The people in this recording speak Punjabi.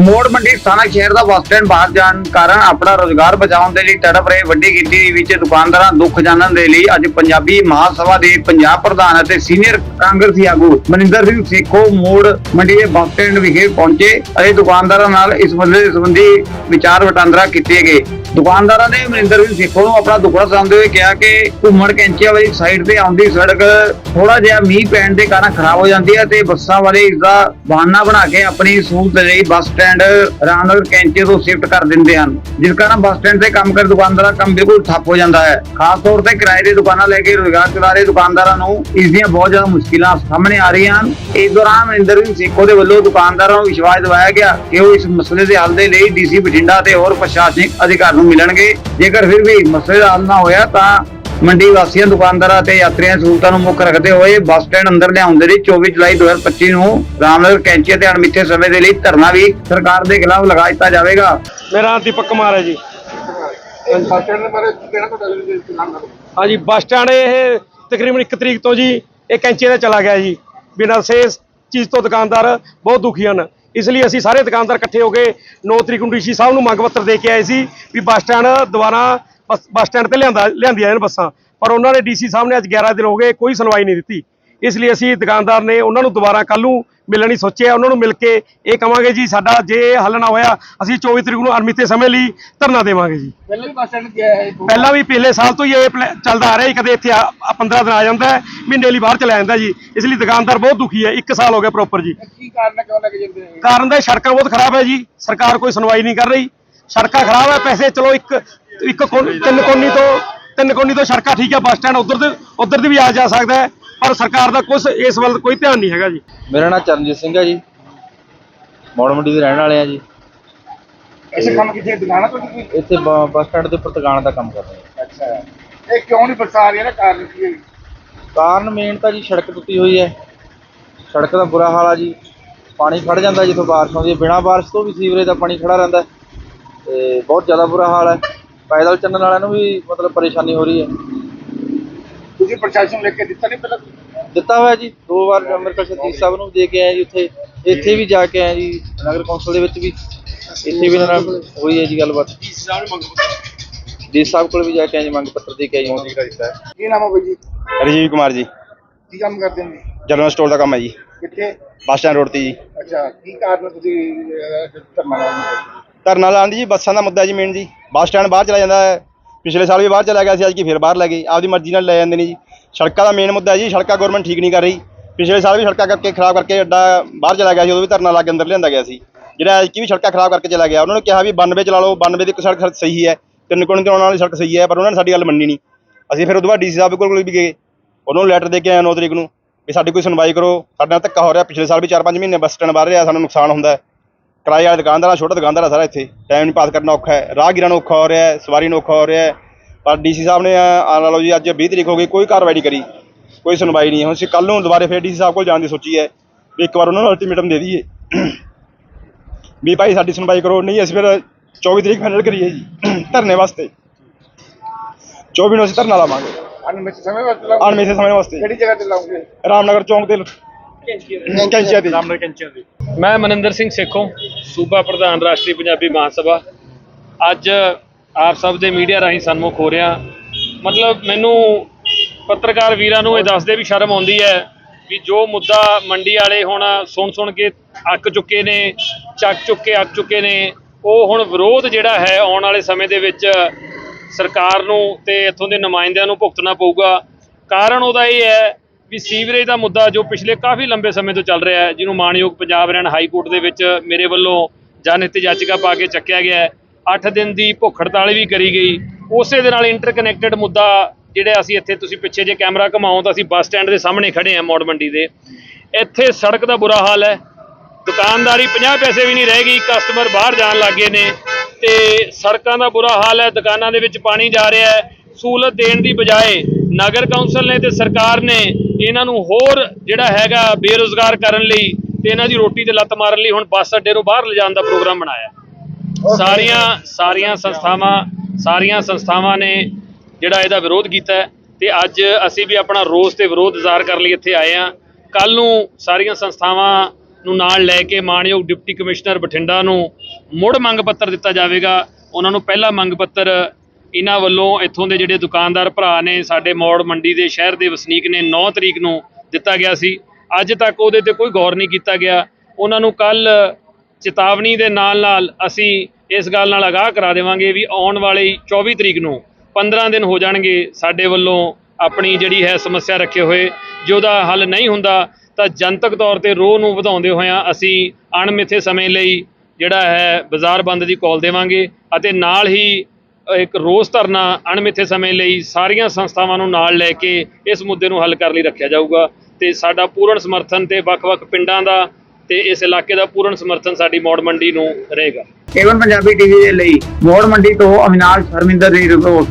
ਮੋੜ ਮੰਡੀ ਸਥਾਨਕ ਸ਼ਹਿਰ ਦਾ ਬੱਸ ਸਟੈਂਡ ਬਾਹਰ ਜਾਣ ਕਾਰਨ ਆਪਣਾ ਰੋਜ਼ਗਾਰ ਬਚਾਉਣ ਦੇ ਲਈ ਤੜਪ ਰਹੇ ਵੱਡੀ ਗਿਣਤੀ ਵਿੱਚ ਦੁਕਾਨਦਾਰਾਂ ਦੁੱਖ ਜਾਣਨ ਦੇ ਲਈ ਅੱਜ ਪੰਜਾਬੀ ਮਹਾਸਭਾ ਦੇ ਪੰਜਾਬ ਪ੍ਰਧਾਨ ਅਤੇ ਸੀਨੀਅਰ ਕਾਂਗਰਸੀ ਆਗੂ ਮਨਿੰਦਰ ਸਿੰਘ ਸੇਖੋ ਮੋੜ ਮੰਡੀ ਦੇ ਬੱਸ ਸਟੈਂਡ ਵਿਖੇ ਪਹੁੰਚੇ ਅਤੇ ਦੁਕਾਨਦਾਰਾਂ ਨਾਲ ਇਸ ਮਸਲੇ ਸੰਬੰਧੀ ਵਿਚਾਰ ਵਟਾਂਦਰਾ ਕੀਤੇ ਗਏ। ਦੁਕਾਨਦਾਰਾਂ ਨੇ ਮਨਿੰਦਰ ਸਿੰਘ ਸੇਖੋ ਨੂੰ ਆਪਣਾ ਦੁੱਖ ਸੁਣਾਉਂਦੇ ਹੋਏ ਕਿਹਾ ਕਿ ਘੁੰਮਣ ਕੈਂਚੀਆਂ ਵਾਲੀ ਸਾਈਡ ਤੇ ਆਉਂਦੀ ਸੜਕ ਥੋੜਾ ਜਿਹਾ ਮੀਂਹ ਪੈਣ ਦੇ ਕਾਰਨ ਖਰਾਬ ਹੋ ਜਾਂਦੀ ਹੈ ਤੇ ਬੱਸਾਂ ਵਾਲੇ ਇਸ ਦਾ ਬਹਾਨਾ ਬਣਾ ਕੇ ਆਪਣੀ ਸਹੂਲਤ ਲਈ ਬੱਸ ਸਟੈਂਡ ਰਾਮਨਗਰ ਕੈਂਚੀ ਤੋਂ ਸ਼ਿਫਟ ਕਰ ਦਿੰਦੇ ਹਨ। ਜਿਸ ਕਾਰਨ ਬੱਸ ਸਟੈਂਡ ਤੇ ਕੰਮ ਕਰ ਦੁਕਾਨਦਾਰਾਂ ਕੰਮ ਬਿਲਕੁਲ ਠੱਪ ਹੋ ਜਾਂਦਾ ਹੈ। ਖਾਸ ਤੌਰ ਤੇ ਕਿਰਾਏ ਦੀ ਦੁਕਾਨਾਂ ਲੈ ਕੇ ਰੋਜ਼ਗਾਰ ਚਲਾ ਰਹੇ ਦੁਕਾਨਦਾਰਾਂ ਨੂੰ ਇਸ ਦੀਆਂ ਬਹੁਤ ਜ਼ਿਆਦਾ ਮੁਸ਼ਕਿਲਾਂ ਸਾਹਮਣੇ ਆ ਰਹੀਆਂ ਹਨ। ਇਸ ਦੌਰਾਨ ਮਨਿੰਦਰ ਸਿੰਘ ਸੇਖੋ ਦੇ ਵੱਲੋਂ ਦੁਕਾਨਦਾਰਾਂ ਨੂੰ ਵਿਸ਼ਵਾਸ ਦਿਵਾਇਆ ਗਿਆ ਕਿ ਉਹ ਇਸ ਮਸਲੇ ਦੇ ਹੱਲ ਦੇ ਲਈ ਡੀਸੀ ਬਠਿੰਡਾ ਤੇ ਹੋਰ ਪ੍ਰਸ਼ਾਸਨਿਕ ਅਧਿਕਾਰੀ ਨੂੰ ਮਿਲਣਗੇ। ਜੇਕਰ ਫਿਰ ਵੀ ਮਸਲੇ ਦਾ ਹੱਲ ਨਾ ਹੋਇਆ ਤਾਂ ਮੰਡੀ ਵਾਸੀਆਂ ਦੁਕਾਨਦਾਰਾਂ ਅਤੇ ਯਾਤਰੀਆਂ ਦੀ ਸਹੂਲਤਾਂ ਨੂੰ ਮੁੱਖ ਰੱਖਦੇ ਹੋਏ ਬੱਸ ਸਟੈਂਡ ਅੰਦਰ ਲਿਆਉਣ ਦੇ ਲਈ 24 ਜੁਲਾਈ 2025 ਨੂੰ। ਰਾਮਨਗਰ ਕੈਂਚੀ ਤੇ ਅਣਮਿੱਥੇ ਸਮੇਂ ਦੇ ਲਈ ਧਰਨਾ ਵੀ ਸਰਕਾਰ ਦੇ ਖਿਲਾਫ ਲਗਾ ਦਿੱਤਾ ਜਾਵੇਗਾ। ਮੇਰਾ ਨਾਮ ਦੀਪਕ ਕੁਮਾਰ ਹੈ ਜੀ। ਬੱਸ ਸਟੈਂਡ ਦੇ ਬਾਰੇ ਤੁਹਾਡਾ ਹਾਂਜੀ ਬੱਸ ਸਟੈਂਡ ਇਹ ਤਕਰੀਬਨ 1 ਤਰੀਕ ਤੋਂ ਜੀ ਇਹ ਕੈਂਚੇ ਤੇ ਚਲਾ ਗਿਆ ਜੀ। ਬਿਨਾਂ ਸੇ ਚੀਜ਼ ਤੋਂ ਦੁਕਾਨਦਾਰ ਬਹੁਤ ਦੁਖੀ ਹਨ। ਇਸ ਲਈ ਅਸੀਂ ਸਾਰੇ ਦੁਕਾਨਦਾਰ ਇਕੱਠੇ ਹੋ ਕੇ 9 ਤਰੀਕ ਨੂੰ ਡੀਸੀ ਸਾਹਿਬ ਨੂੰ ਮੰਗ ਪੱਤਰ ਦੇ ਕੇ ਆਏ ਸੀ ਵੀ ਬੱਸ ਸਟੈਂਡ ਦੁਬਾਰਾ ਬੱਸ ਬੱਸ ਸਟੈਂਡ ਤੇ ਲਿਆਂਦਾ ਲਿਆਂਦੀਆਂ ਇਹਨਾਂ ਬੱਸਾਂ। ਪਰ ਉਹਨਾਂ ਨੇ ਡੀਸੀ ਸਾਹਿਬ ਨੇ ਅੱਜ 11 ਦਿਨ ਹੋ ਗਏ ਕੋਈ ਸੁਣਵਾਈ ਨਹੀਂ ਦਿੱਤੀ। ਇਸ ਲਈ ਅਸੀਂ ਦੁਕਾਨਦਾਰ ਨੇ ਉਹਨਾਂ ਨੂੰ ਦੁਬਾਰਾ ਕੱਲ ਨੂੰ ਮਿਲਣ ਸੋਚਿਆ। ਉਹਨਾਂ ਨੂੰ ਮਿਲ ਕੇ ਇਹ ਕਵਾਂਗੇ ਜੀ ਸਾਡਾ ਜੇ ਹੱਲ ਨਾ ਹੋਇਆ ਅਸੀਂ 24 ਤਰੀਕ ਨੂੰ ਅਰਮੀਤੇ ਸਮੇਂ ਲਈ ਧਰਨਾ ਦੇਵਾਂਗੇ ਜੀ। ਪਹਿਲਾਂ ਵੀ ਬੱਸ ਸਟੈਂਡ ਗਿਆ ਹੈ ਪਹਿਲਾਂ ਵੀ ਪਿਛਲੇ ਸਾਲ ਤੋਂ ਹੀ ਇਹ ਚੱਲਦਾ ਆ ਰਿਹਾ ਜੀ। ਕਦੇ ਇੱਥੇ 15 ਦਿਨ ਆ ਜਾਂਦਾ ਮਹੀਨੇ ਲਈ ਬਾਹਰ ਚਲਾ ਜਾਂਦਾ ਜੀ। ਇਸ ਲਈ ਦੁਕਾਨਦਾਰ ਬਹੁਤ ਦੁਖੀ ਹੈ। 1 ਸਾਲ ਹੋ ਗਿਆ ਪ੍ਰੋਪਰ ਜੀ। ਕੀ ਕਾਰਨ ਹੈ? ਕਿਉਂ ਲੱਗ ਜਾਂਦੇ ਨੇ? ਕਾਰਨ ਦਾ ਸੜਕਾਂ ਬਹੁਤ ਖਰਾਬ ਹੈ ਜੀ। ਸਰਕਾਰ ਕੋਈ ਸੁਣਵਾਈ ਨਹੀਂ ਕਰ ਰਹੀ। ਸੜਕਾਂ ਖਰਾਬ ਹੈ ਪੈਸੇ ਚਲੋ ਇੱਕ ਇੱਕ ਕੋਨ- ਤਿੰਨ ਕੋਨੀ ਤੋਂ ਤਿੰਨ ਕੋਨੀ ਤੋਂ ਸੜਕਾਂ ਠੀਕ ਹੈ ਬੱਸ ਸਟੈਂਡ ਉਧਰ ਦੇ ਉਧਰ ਦੀ ਵੀ ਆ ਜਾ ਸਕਦਾ ਹੈ ਪਰ ਸਰਕਾਰ ਦਾ ਕੁਝ ਇਸ ਵੱਲ ਕੋਈ ਧਿਆਨ ਨਹੀਂ ਹੈਗਾ ਜੀ। ਮੇਰਾ ਨਾਮ ਚਰਨਜੀਤ ਸਿੰਘ ਹੈ ਜੀ। ਮੋੜ ਮੰਡੀ ਦੇ ਰਹਿਣ ਵਾਲੇ ਆ ਜੀ। ਐਸੇ ਕੰਮ ਕਿੱਥੇ? ਦੁਕਾਨਾਂ ਤੋਂ ਕੀ ਇੱਥੇ ਬ- ਬੱਸ ਸਟੈਂਡ ਦੇ ਉੱਪਰ ਦੁਕਾਨ ਦਾ ਕੰਮ ਕਰ ਰਹੇ ਹਾਂ ਅੱਛਾ। ਇਹ ਕਿਉਂ ਨਹੀਂ ਬਰਸਾ ਰਹੀ ਨਾ ਕਾਰਨ ਕੀ ਹੈ ਕਾਰਨ ਮੇਨ ਤਾਂ ਜੀ ਸੜਕ ਟੁੱਟੀ ਹੋਈ ਹੈ। ਸੜਕ ਦਾ ਬੁਰਾ ਹਾਲ ਆ ਜੀ। ਪਾਣੀ ਖੜ ਜਾਂਦਾ ਜਿੱਥੋਂ ਬਾਰਿਸ਼ ਆਉਂਦੀ ਹੈ। ਬਿਨਾਂ ਬਾਰਿਸ਼ ਤੋਂ ਵੀ ਸੀਵਰੇਜ ਦਾ ਪਾਣੀ ਖੜਾ ਰਹਿੰਦਾ ਹੈ। ਤੇ ਬਹੁਤ ਜ਼ਿਆਦਾ ਬੁਰਾ ਹਾਲ ਹੈ। ਪੈਦਲ ਚੱਲਣ ਵਾਲਿਆਂ ਨੂੰ ਵੀ ਮਤਲਬ ਪਰੇਸ਼ਾਨੀ ਹੋ ਰਹੀ ਹੈ। ਤੁਸੀਂ ਪ੍ਰਸ਼ਾਸਨ ਨੂੰ ਲਿਖ ਕੇ ਦਿੱਤਾ ਨਹੀਂ ਪਹਿਲਾਂ? ਦਿੱਤਾ ਹੋਇਆ ਜੀ ਦੋ ਵਾਰ ਮੇਰੇ ਕੋਲ ਸਤੀਸ਼ ਸਾਹਿਬ ਨੂੰ ਦੇ ਕੇ ਆਏ ਜੀ ਉੱਥੇ। ਇੱਥੇ ਵੀ ਜਾ ਕੇ ਆਏ ਜੀ ਨਗਰ ਕੌਂਸਲ ਦੇ ਵਿੱਚ ਵੀ। ਇੱਥੇ ਵੀ ਇਹਨਾਂ ਨਾਲ ਹੋਈ ਹੈ ਜੀ ਗੱਲਬਾਤ। ਡੀ ਸਾਹਿਬ ਕੋਲ ਵੀ ਜਾ ਕੇ ਆਏ ਜੀ ਮੰਗ ਪੱਤਰ ਦੇ ਕੇ ਆਏ ਜੀ। ਕੀ ਨਾਮ ਹੈ ਬਾਈ ਜੀ? ਰਜੀਵ ਕੁਮਾਰ ਜੀ। ਕੀ ਕੰਮ ਕਰਦੇ ਨੇ? ਜਨਰਲ ਸਟੋਰ ਦਾ ਕੰਮ ਹੈ ਜੀ। ਕਿੱਥੇ? ਬੱਸ ਸਟੈਂਡ ਰੋਡ ਤੇ ਜੀ। ਅੱਛਾ ਕੀ ਕਾਰਨ ਤੁਸੀਂ ਧਰਨਾ ਲਾਉਣਾ ਧਰਨਾ ਲਾਉਣ ਦੀ ਜੀ, ਬੱਸਾਂ ਦਾ ਮੁੱਦਾ ਜੀ ਮੇਨ ਜੀ। ਬੱਸ ਸਟੈਂਡ ਬਾਹਰ ਚਲਾ ਜਾਂਦਾ ਹੈ। ਪਿਛਲੇ ਸਾਲ ਵੀ ਬਾਹਰ ਚਲਾ ਗਿਆ ਸੀ, ਅੱਜ ਕੀ ਫਿਰ ਬਾਹਰ ਲੈ ਗਏ। ਆਪਦੀ ਮਰਜ਼ੀ ਨਾਲ ਲੈ ਜਾਂਦੇ ਨੇ ਜੀ। ਸੜਕਾਂ ਦਾ ਮੇਨ ਮੁੱਦਾ ਹੈ ਜੀ, ਸੜਕਾਂ ਗਵਰਨਮੈਂਟ ਠੀਕ ਨਹੀਂ ਕਰ ਰਹੀ। ਪਿਛਲੇ ਸਾਲ ਵੀ ਸੜਕਾਂ ਕਰਕੇ ਖਰਾਬ ਕਰਕੇ ਅੱਡਾ ਬਾਹਰ ਚਲਾ ਗਿਆ ਸੀ, ਉਦੋਂ ਵੀ ਧਰਨਾ ਲਾ ਕੇ ਅੰਦਰ ਲਿਆਂਦਾ ਗਿਆ ਸੀ। ਜਿਹੜਾ ਅੱਜ ਕੀ ਵੀ ਸੜਕਾਂ ਖਰਾਬ ਕਰਕੇ ਚਲਾ ਗਿਆ। ਉਹਨਾਂ ਨੇ ਕਿਹਾ ਵੀ 92 ਚਲਾ ਲਓ 92 ਦੀ ਇੱਕ ਸੜਕ ਸਹੀ ਹੈ। ਤਿੰਨ ਕੋਣ ਤੇ ਆਉਣ ਵਾਲੀ ਸੜਕ ਸਹੀ ਹੈ, ਪਰ ਉਹਨਾਂ ਨੇ ਸਾਡੀ ਗੱਲ ਮੰਨੀ ਨਹੀਂ। ਅਸੀਂ ਫਿਰ ਉਦੋਂ ਬਾਅਦ ਡੀਸੀ ਸਾਹਿਬ ਕੋਲ ਵੀ ਗਏ। ਉਹਨਾਂ ਨੂੰ ਲੈਟਰ ਦੇ ਕੇ ਆਏ 9 ਤਰੀਕ ਨੂੰ ਵੀ ਸਾਡੀ ਕੋਈ ਸੁਣਵਾਈ ਕਰੋ। ਸਾਡੇ ਨਾਲ ਧੱਕਾ ਹੋ ਰਿਹਾ। ਪਿਛਲੇ ਸਾਲ ਵੀ 4-5 ਮਹੀਨੇ ਬੱਸ ਸਟੈਂਡ ਬਾਹਰ ਰਿਹਾ, ਸਾਨੂੰ ਨੁਕਸਾਨ ਹੁੰਦਾ ਹੈ। ਕਿਰਾਏ ਵਾਲੇ ਦੁਕਾਨਦਾਰਾਂ ਛੋਟਾ ਦੁਕਾਨਦਾਰ ਆ ਸਾਰਾ ਇੱਥੇ। ਟਾਈਮ ਨਹੀਂ ਪਾਸ ਕਰਨਾ ਔਖਾ ਹੈ। ਰਾਹਗੀਰਾਂ ਨੂੰ ਔਖਾ ਹੋ ਰਿਹਾ ਹੈ ਸਵਾਰੀ ਨੂੰ ਔਖਾ ਹੋ ਰਿਹਾ ਹੈ। ਪਰ ਡੀਸੀ ਸਾਹਿਬ ਨੇ ਆ ਲਾ ਲਓ ਜੀ ਅੱਜ 20 ਤਰੀਕ ਹੋ ਗਈ ਕੋਈ ਕਾਰਵਾਈ ਨਹੀਂ ਕਰੀ। ਕੋਈ ਸੁਣਵਾਈ ਨਹੀਂ ਹੁਣ ਅਸੀਂ ਕੱਲ ਨੂੰ ਦੁਬਾਰੇ ਫੇਰ ਡੀਸੀ ਸਾਹਿਬ ਕੋਲ ਜਾਣ ਦੀ ਸੋਚੀ ਹੈ ਵੀ ਇੱਕ ਵਾਰ ਉਹਨਾਂ ਨੂੰ ਅਲਟੀਮੇਟਮ ਦੇ ਦਈਏ। ਵੀ ਭਾਈ ਸਾਡੀ ਸੁਣਵਾਈ ਕਰੋ ਨਹੀਂ ਅਸੀਂ ਫਿਰ 24 ਤਰੀਕ ਫਾਈਨਲ ਕਰੀਏ ਜੀ ਧਰਨੇ ਵਾਸਤੇ। 24 ਨੂੰ ਅਸੀਂ ਧਰਨਾ ਲਾਵਾਂਗੇ। ਅਨਮਿਤ ਸਮੇਂ ਵਾਸਤੇ ਲਾਉਂਗੇ ਅਣਮਿੱਥੇ ਸਮੇਂ ਵਾਸਤੇ। ਕਿਹੜੀ ਜਗ੍ਹਾ ਤੇ ਲਾਉਂਗੇ ਰਾਮਨਗਰ ਚੌਂਕ ਤੇ ਕੈਂਚੀਆਂ ਤੇ ਰਾਮਨਗਰ ਕੈਂਚੀਆਂ ਦੇ। ਮੈਂ ਮਨਿੰਦਰ ਸਿੰਘ ਸੇਖੋਂ, ਸੂਬਾ ਪ੍ਰਧਾਨ ਰਾਸ਼ਟਰੀ ਪੰਜਾਬੀ ਮਹਾਸਭਾ ਅੱਜ ਆਪ ਸਭ ਦੇ ਮੀਡੀਆ ਰਾਹੀਂ ਸਨਮੁਖ ਹੋ ਰਿਹਾ। ਮਤਲਬ ਮੈਨੂੰ ਪੱਤਰਕਾਰ ਵੀਰਾਂ ਨੂੰ ਇਹ ਦੱਸਦੇ ਵੀ ਸ਼ਰਮ ਆਉਂਦੀ ਹੈ ਵੀ ਜੋ ਮੁੱਦਾ ਮੰਡੀ ਵਾਲੇ ਹੁਣ ਸੁਣ ਸੁਣ ਕੇ ਅੱਕ ਚੁੱਕੇ ਨੇ, ਚੱਕ ਚੁੱਕੇ, ਅੱਕ ਚੁੱਕੇ ਨੇ, ਉਹ ਹੁਣ ਵਿਰੋਧ ਜਿਹੜਾ ਹੈ ਆਉਣ ਵਾਲੇ ਸਮੇਂ ਦੇ ਵਿੱਚ ਸਰਕਾਰ ਨੂੰ ਤੇ ਇੱਥੋਂ ਦੇ ਨੁਮਾਇੰਦਿਆਂ ਨੂੰ ਭੁਗਤਣਾ ਪਊਗਾ। ਕਾਰਨ ਉਹਦਾ ਇਹ ਹੈ ਵੀ ਸੀਵਰੇਜ ਦਾ ਮੁੱਦਾ ਜੋ ਪਿਛਲੇ ਕਾਫੀ ਲੰਬੇ ਸਮੇਂ ਤੋਂ ਚੱਲ ਰਿਹਾ ਹੈ, ਜਿਹਨੂੰ ਮਾਨਯੋਗ ਪੰਜਾਬ ਹਰਿਆਣਾ ਹਾਈ ਕੋਰਟ ਦੇ ਵਿੱਚ ਮੇਰੇ ਵੱਲੋਂ ਜਨ ਜਨਹਿਤ ਯਾਚਿਕਾ ਪਾ ਕੇ ਚੱਕਿਆ ਗਿਆ ਹੈ। 8 ਦਿਨ ਦੀ ਭੁੱਖ ਹੜਤਾਲ ਵੀ ਕਰੀ ਗਈ। ਉਸੇ ਦੇ ਨਾਲ ਇੰਟਰਕਨੈਕਟਡ ਮੁੱਦਾ ਜਿਹੜੇ ਅਸੀਂ ਇੱਥੇ ਤੁਸੀਂ ਪਿੱਛੇ ਜੇ ਕੈਮਰਾ ਘਮਾਓ ਤਾਂ ਅਸੀਂ ਬੱਸ ਸਟੈਂਡ ਦੇ ਸਾਹਮਣੇ ਖੜੇ ਹਾਂ ਮੌੜ ਮੰਡੀ ਦੇ। ਇੱਥੇ ਸੜਕ ਦਾ ਬੁਰਾ ਹਾਲ ਹੈ। ਦੁਕਾਨਦਾਰੀ 50 ਪੈਸੇ ਵੀ ਨਹੀਂ ਰਹਿ ਗਈ ਕਸਟਮਰ ਬਾਹਰ ਜਾਣ ਲੱਗੇ ਨੇ ਤੇ ਸੜਕਾਂ ਦਾ ਬੁਰਾ ਹਾਲ ਹੈ। ਦੁਕਾਨਾਂ ਦੇ ਵਿੱਚ ਪਾਣੀ ਜਾ ਰਿਹਾ ਹੈ। ਸਹੂਲਤ ਦੇਣ ਦੀ ਬਜਾਏ ਨਗਰ ਕੌਂਸਲ ਨੇ ਤੇ ਸਰਕਾਰ ਨੇ ਇਹਨਾਂ ਨੂੰ ਹੋਰ ਜਿਹੜਾ ਹੈਗਾ ਬੇਰੁਜ਼ਗਾਰ ਕਰਨ ਲਈ ਤੇ ਇਹਨਾਂ ਦੀ ਰੋਟੀ ਤੇ ਲੱਤ ਮਾਰਨ ਲਈ ਹੁਣ ਬੱਸ ਅੱਡੇ ਨੂੰ ਬਾਹਰ ਲਿਜਾਣ ਦਾ ਪ੍ਰੋਗਰਾਮ ਬਣਾਇਆ। ਸਾਰੀਆਂ ਸਾਰੀਆਂ ਸੰਸਥਾਵਾਂ ਸਾਰੀਆਂ ਸੰਸਥਾਵਾਂ ਨੇ ਜਿਹੜਾ ਇਹਦਾ ਵਿਰੋਧ ਕੀਤਾ ਤੇ ਅੱਜ ਅਸੀਂ ਵੀ ਆਪਣਾ ਰੋਸ ਤੇ ਵਿਰੋਧ ਜ਼ਾਹਰ ਕਰਨ ਲਈ ਇੱਥੇ ਆਏ ਹਾਂ। ਕੱਲ ਨੂੰ ਸਾਰੀਆਂ ਸੰਸਥਾਵਾਂ ਨੂੰ ਨਾਲ ਲੈ ਕੇ ਮਾਣਯੋਗ ਡਿਪਟੀ ਕਮਿਸ਼ਨਰ ਬਠਿੰਡਾ ਨੂੰ ਮੁੜ ਮੰਗ ਪੱਤਰ ਦਿੱਤਾ ਜਾਵੇਗਾ। ਉਹਨਾਂ ਨੂੰ ਪਹਿਲਾ ਮੰਗ ਪੱਤਰ ਇਹਨਾਂ ਵੱਲੋਂ ਇੱਥੋਂ ਦੇ ਜਿਹੜੇ ਦੁਕਾਨਦਾਰ ਭਰਾ ਨੇ, ਸਾਡੇ ਮੌੜ ਮੰਡੀ ਦੇ ਸ਼ਹਿਰ ਦੇ ਵਸਨੀਕ ਨੇ 9 ਤਰੀਕ ਨੂੰ ਦਿੱਤਾ ਗਿਆ ਸੀ। ਅੱਜ ਤੱਕ ਉਹਦੇ ਤੇ ਕੋਈ ਗੌਰ ਨਹੀਂ ਕੀਤਾ ਗਿਆ। ਉਹਨਾਂ ਨੂੰ ਕੱਲ ਚੇਤਾਵਨੀ ਦੇ ਨਾਲ ਨਾਲ ਅਸੀਂ ਇਸ ਗੱਲ ਨਾਲ ਆਗਾਹ ਕਰਾ ਦੇਵਾਂਗੇ ਵੀ ਆਉਣ ਵਾਲੀ 24 ਤਰੀਕ ਨੂੰ 15 ਦਿਨ ਹੋ ਜਾਣਗੇ ਸਾਡੇ ਵੱਲੋਂ ਆਪਣੀ ਜਿਹੜੀ ਹੈ ਸਮੱਸਿਆ ਰੱਖੇ ਹੋਏ। ਜੇ ਉਹਦਾ ਹੱਲ ਨਹੀਂ ਹੁੰਦਾ, ਤਾਂ ਜਨਤਕ ਤੌਰ ਤੇ ਰੋਹ ਨੂੰ ਵਧਾਉਂਦੇ ਹੋਇਆਂ ਅਸੀਂ ਅਣਮਿੱਥੇ ਸਮੇਂ ਲਈ ਜਿਹੜਾ ਹੈ ਬਾਜ਼ਾਰ ਬੰਦ ਦੀ ਕਾਲ ਦੇਵਾਂਗੇ ਅਤੇ ਨਾਲ ਹੀ ਇੱਕ ਰੋਸ ਧਰਨਾ ਅਣਮਿੱਥੇ ਸਮੇਂ ਲਈ ਸਾਰੀਆਂ ਸੰਸਥਾਵਾਂ ਨੂੰ ਨਾਲ ਲੈ ਕੇ ਇਸ ਮੁੱਦੇ ਨੂੰ ਹੱਲ ਕਰਨ ਲਈ ਰੱਖਿਆ ਜਾਊਗਾ ਤੇ ਸਾਡਾ ਪੂਰਨ ਸਮਰਥਨ ਤੇ ਵੱਖ-ਵੱਖ ਪਿੰਡਾਂ ਦਾ ਤੇ ਇਸ ਇਲਾਕੇ ਦਾ ਪੂਰਨ ਸਮਰਥਨ ਸਾਡੀ ਮੌੜ ਮੰਡੀ ਨੂੰ ਰਹੇਗਾ। ਕੇਵਲ ਪੰਜਾਬੀ ਟੀਵੀ ਦੇ ਲਈ ਮੋੜ ਮੰਡੀ ਤੋਂ ਅਵਿਨਾਸ਼ ਹਰਮਿੰਦਰ ਦੀ ਰਿਪੋਰਟ।